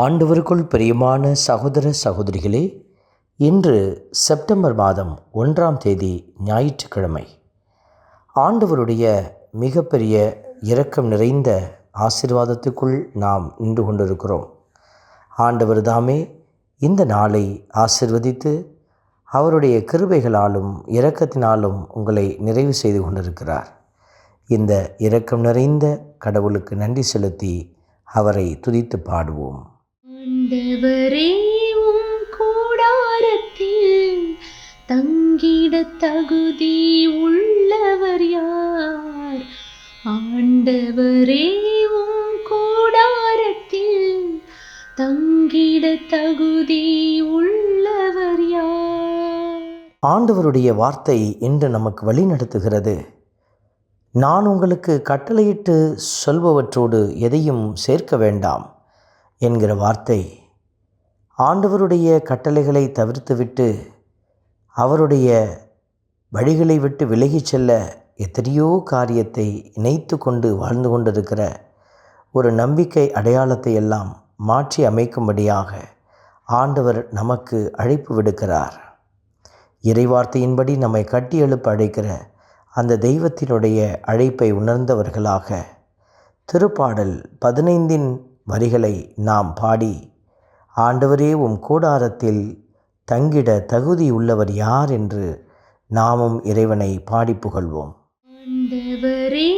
ஆண்டவருக்குள் பிரியமான சகோதர சகோதரிகளே இன்று செப்டம்பர் மாதம் ஒன்றாம் தேதி ஞாயிற்றுக்கிழமை. ஆண்டவருடைய மிகப்பெரிய இரக்கம் நிறைந்த ஆசீர்வாதத்துக்குள் நாம் நின்று கொண்டிருக்கிறோம். ஆண்டவர் தாமே இந்த நாளை ஆசிர்வதித்து அவருடைய கிருபைகளாலும் இரக்கத்தினாலும் உங்களை நிறைவு செய்து கொண்டிருக்கிறார். இந்த இரக்கம் நிறைந்த கடவுளுக்கு நன்றி செலுத்தி அவரை துதித்து பாடுவோம். ஆண்டவரே உம் கூடாரத்தில் தங்கிட தகுதி உள்ளவர் யார்? ஆண்டவரே உம் கூடாரத்தில் தங்கிட தகுதி உள்ளவர் யார்? ஆண்டவருடைய வார்த்தை இன்று நமக்கு வழிநடத்துகிறது. நான் உங்களுக்கு கட்டளையிட்டு சொல்பவற்றோடு எதையும் சேர்க்க வேண்டாம் என்கிற வார்த்தை. ஆண்டவருடைய கட்டளைகளை தவிர்த்துவிட்டு அவருடைய வழிகளை விட்டு விலகிச் செல்ல எத்தனையோ காரியத்தை இணைத்து கொண்டு வாழ்ந்து கொண்டிருக்கிற ஒரு நம்பிக்கை அடையாளத்தை எல்லாம் மாற்றி அமைக்கும்படியாக ஆண்டவர் நமக்கு அழைப்பு விடுக்கிறார். இறைவார்த்தையின்படி நம்மை கட்டி எழுப்ப அழைக்கிற அந்த தெய்வத்தினுடைய அழைப்பை உணர்ந்தவர்களாக திருப்பாடல் பதினைந்தின் வரிகளை நாம் பாடி ஆண்டவரே உம் கூடாரத்தில் தங்கிட தகுதி உள்ளவர் யார் என்று நாமும் இறைவனை பாடி புகழ்வோம் ஆண்டவரே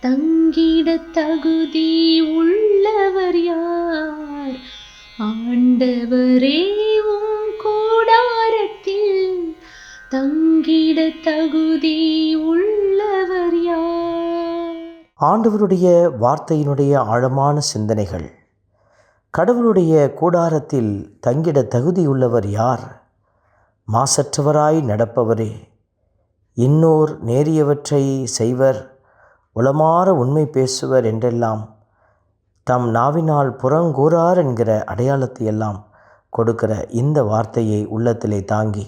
தங்கிட தகுதி உள்ளவர் யார்? ஆண்டவரே உம் கூடாரத்தில் தங்கிட தகுதி ஆண்டவருடைய வார்த்தையினுடைய ஆழமான சிந்தனைகள். கடவுளுடைய கூடாரத்தில் தங்கிட தகுதியுள்ளவர் யார்? மாசற்றவராய் நடப்பவரே. இன்னோர் நேரியவற்றை செய்வர் உளமாற உண்மை பேசுவர் என்றெல்லாம் தம் நாவினால் புறங்கூறார் என்கிற அடையாளத்தை எல்லாம் கொடுக்கிற இந்த வார்த்தையை உள்ளத்திலே தாங்கி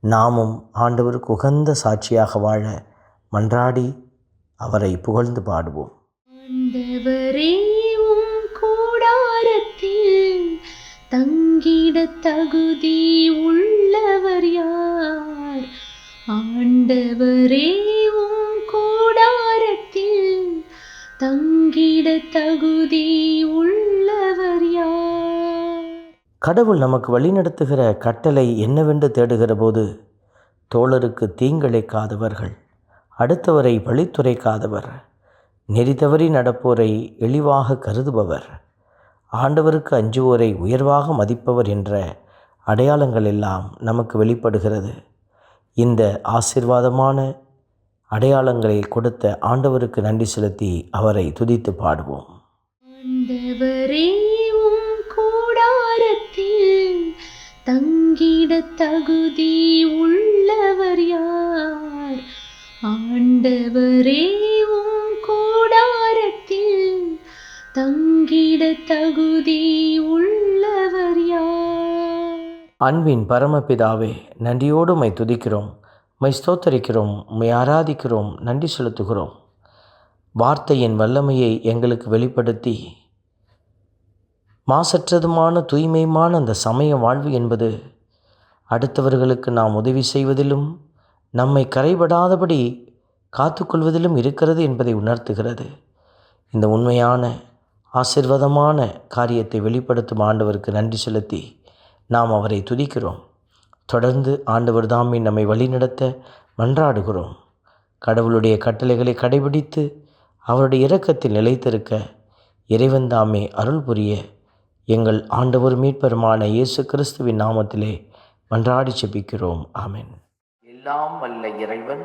நாமும் ஆண்டவருக்கு உகந்த சாட்சியாக வாழ மன்றாடி அவரை புகழ்ந்து பாடுவோம். கூடாரத்தில் தங்கிட தகுதி உள்ளவர் யார்? ஆண்டவரே உம் கூடாரத்தில் தங்கிட தகுதி உள்ளவர் யார்? கடவுள் நமக்கு வழிநடத்துகிற கட்டளை என்னவென்று தேடுகிற போது தோழருக்கு தீங்கிழைக்காதவர்கள். அடுத்தவரை பழித்துரைக்காதவர் நெறி தவறி நடப்போரை இழிவாக கருதுபவர். ஆண்டவருக்கு அஞ்சுவோரை உயர்வாக மதிப்பவர் என்ற அடையாளங்கள் எல்லாம் நமக்கு வெளிப்படுகிறது. இந்த ஆசீர்வாதமான அடையாளங்களை கொடுத்த ஆண்டவருக்கு நன்றி செலுத்தி அவரை துதித்து பாடுவோம். கூடாரத்தில் தங்கிட தகுதி உள்ளவர் யார்? ஆண்டவரே உம் கூடாரத்தில் தங்கிட தகுதி உள்ளவர் யார்? அன்பின் பரமபிதாவே நன்றியோடு மை துதிக்கிறோம் மை ஸ்தோத்தரிக்கிறோம் மை ஆராதிக்கிறோம் நன்றி செலுத்துகிறோம். வார்த்தையின் வல்லமையை எங்களுக்கு வெளிப்படுத்தி மாசற்றதுமான தூய்மையுமான அந்த சமய வாழ்வு என்பது அடுத்தவர்களுக்கு நாம் உதவி செய்வதிலும் நம்மை கரைபடாதபடி காத்துக்கொள்வதிலும் இருக்கிறது என்பதை உணர்த்துகிறது. இந்த உண்மையான ஆசிர்வாதமான காரியத்தை வெளிப்படுத்தும் ஆண்டவருக்கு நன்றி செலுத்தி நாம் அவரை துதிக்கிறோம். தொடர்ந்து ஆண்டவர் தாமே நம்மை வழிநடத்த மன்றாடுகிறோம். கடவுளுடைய கட்டளைகளை கடைபிடித்து அவருடைய இரக்கத்தில் நிலைத்திருக்க இறைவன் தாமே அருள் புரிய எங்கள் ஆண்டவர் மீட்பெருமான இயேசு கிறிஸ்துவின் நாமத்திலே மன்றாடி செபிக்கிறோம் ஆமென். எல்லாம் வல்ல இறைவன்